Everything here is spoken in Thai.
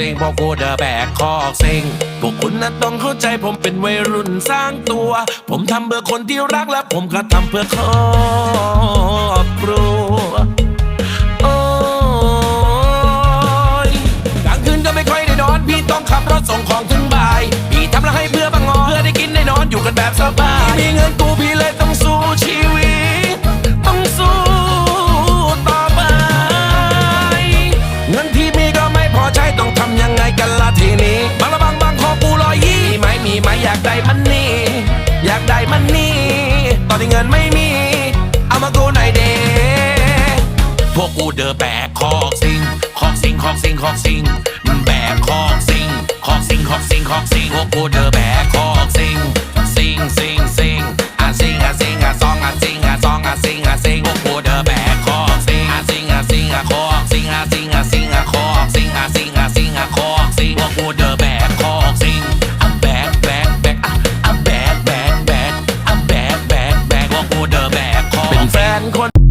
ซิงพวกกูเดอะแบกคอกซิงพวกคุณน่ะต้องเข้าใจผมเป็นวัยรุ่นสร้างตัว ผมทำเพื่อคนที่รักและผมก็ทำเพื่อครอบครัวโอ้ยกลางคืนก็ไม่ค่อยได้นอน พี่ต้องขับรถส่งของถึงบ่าย พี่ทำแล้วให้เพื่อบังงอเพื่อได้กินได้นอนอยู่กันแบบสบายมีเงินกูพี่เลยต้องสู้ชีวิต ต้องสู้ต่อไปเงินที่ อนที่เงินไม่มี เอามากูหน่อยเดพวกกูเดิแบกคอกสิงคอกสิงคอกสิงคอกสิงมันแบกคอกสิงคอกสิงคอกสิงคอกสิงพวกกูเดิแบกคอกสิงสิงสิงสิงอะสิงอะสิงอะซองอะสิงอะซองอะสิงอะสิงพวกกูเดิแบกคอกสิงอะสิงอะสิงอะคอ คน